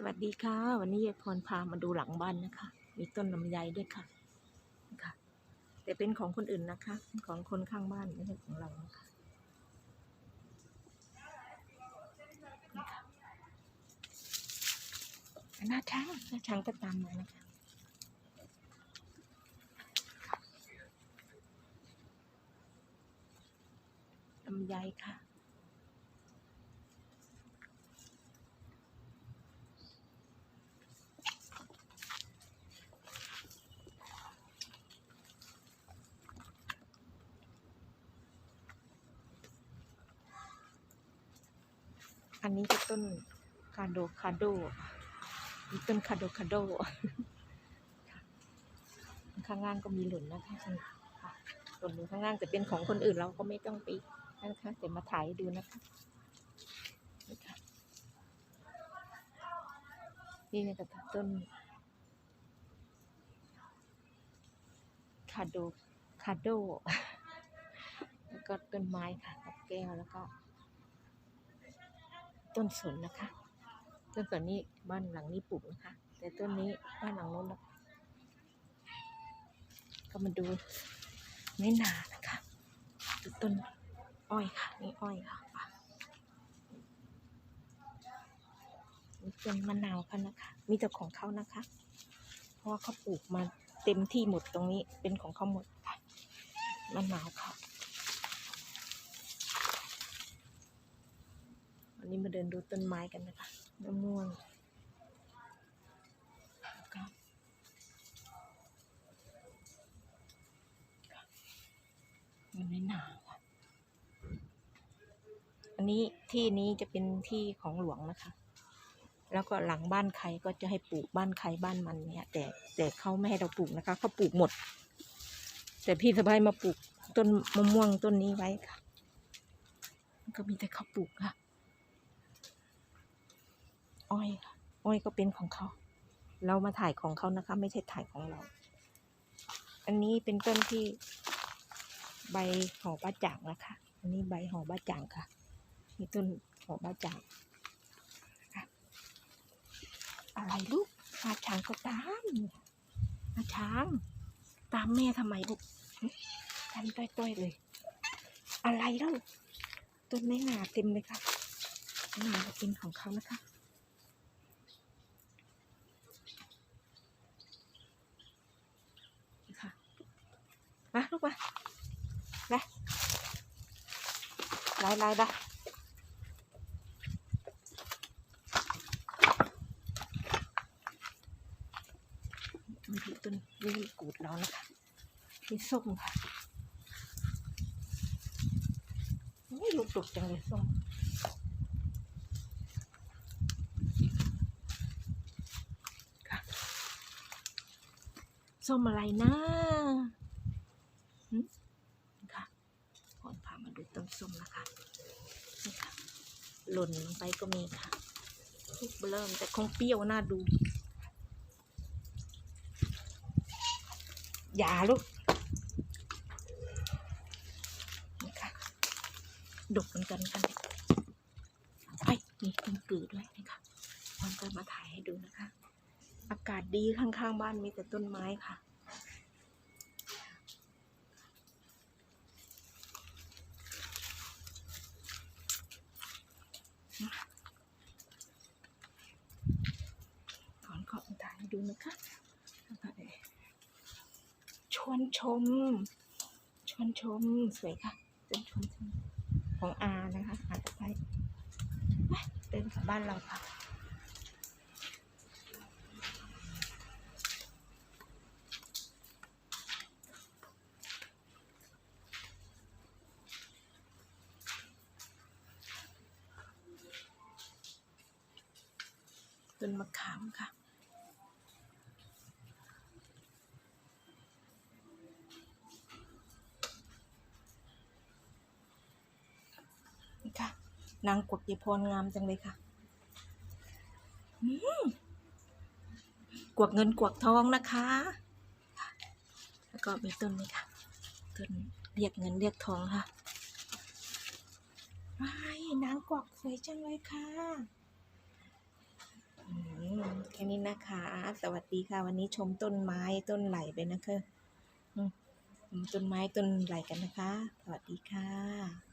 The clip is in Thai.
สวัสดีค่ะ วันนี้ยายพรพามาดูหลังบ้านนะคะ มีต้นลำไยด้วยค่ะค่ะแต่เป็นของคนอื่นนะคะเป็นของคนข้างบ้านไม่ใช่ของเรานะคะนี่ค่ะหน้าช้างหน้าช้างก็ตามมานะคะลำไยค่ะ อันนี้จะต้นคาโดคาโดมีต้นคาโดคาโดข้างล่างก็มีหล่นนะคะหล่นอยู่ข้างล่างแต่เป็นของคนอื่นเราก็ไม่ต้องไปนะคะแต่มาถ่ายดูนะคะนี่ค่ะนี่นะคะต้นคาโดคาโดแล้วก็ต้นไม้ค่ะกับแก้วแล้วก็ ต้นสนนะคะ ต้นสนนี้บ้านหลังนี้ปลูกนะคะ แต่ต้นนี้บ้านหลังโน้นนะก็มาดูไม่นานะคะดูต้นอ้อยค่ะ นี่อ้อยค่ะนี่ต้นมะนาวค่ะนะคะ มีแต่ของเขานะคะ เพราะว่าเขาปลูกมาเต็มที่หมดตรงนี้เป็นของเขาหมดค่ะมะนาวค่ะ วันนี้มาเดินดูต้นไม้กันนะคะมะม่วงมันไม่หนาวอะอันนี้ที่นี้จะเป็นที่ของหลวงนะคะ แล้วก็หลังบ้านใครก็จะให้ปลูกบ้านใครบ้านมันเนี่ย แต่แต่เขาไม่ให้เราปลูกนะคะเขาปลูกหมด แต่พี่สะพ้ายมาปลูกต้นมะม่วงต้นนี้ไว้ค่ะ ก็มีแต่เขาปลูกค่ะ อ้อยค่ะอ้อยก็เป็นของเขา เรามาถ่ายของเขานะคะ ไม่ใช่ถ่ายของเรา อันนี้เป็นต้นที่ใบหอบ้าจ่างนะคะ อันนี้ใบหอบ้าจ่างค่ะ มีต้นหอบ้าจ่างอะไรลูกอาช้างก็ตามอาช้าง ตามแม่ทำไมลูกหึทำต้อยๆเลย อะไรเล่าต้นไม้หนาเต็มเลยค่ะหนาเป็นของเขานะคะมาลู กมานะไล่ไล่ไล่มีต้นนี่กูดเรานะคะมีส้มค่ะนี่ลูกดกจังเลยส้มส้มอะไรนะ ค่ะก่อพามาดูต้นส้มนะคะนี่ค่ะ หล่นลงไปก็มีค่ะลูกเริ่มแต่คงเปรี้ยวน่าดู อย่าลูกนี่ค่ะดกเหมือนกันกันไอ้ยมีต้นกือด้วยนะคะวันก็มาถ่ายให้ดูนะคะ อากาศดีข้างๆบ้านมีแต่ต้นไม้ค่ะ ก่อนขอถ่ายให้ ดูนะคะชวนชม ชวนชมสวยค่ะเป็นชวนชมของอานะคะอาจจะไปเดินกลับบ้านเราค่ะต้นมะขามค่ะ นางกวักยพรงามจังเลยค่ะกวกเงินกวกทองนะคะ แล้วก็มีต้นนี้ค่ะ ต้นเรียกเงินเรียกทองค่ะว้ายนางกวกสวยจังเลยค่ะอืมนะคะ สวัสดีค่ะ วันนี้ชมต้นไม้ต้นไหลไปนะคะอืมชมต้นไม้ต้นไหลกันนะคะ สวัสดีค่ะ